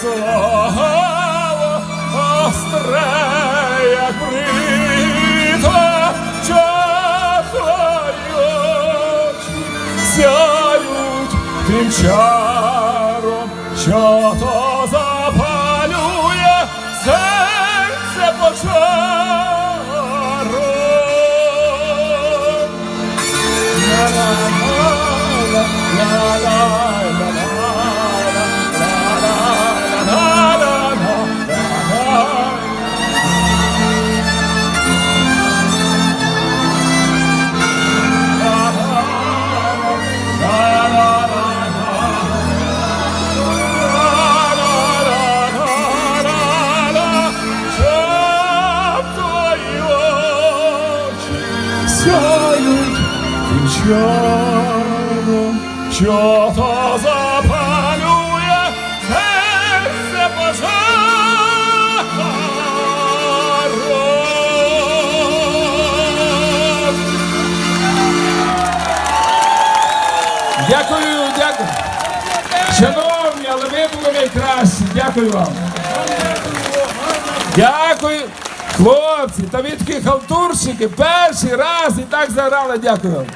слово остре, як бритва, очі сяють тим чаром, що то запалює серце почаром. Сяють тим чаром, що то запалює серце пожаром. Дякую, дякую. Шановні, але ви були найкращі. Дякую вам. Дякую. Хлопці, та ви такі халтурщики перший раз і так заграли. Дякую.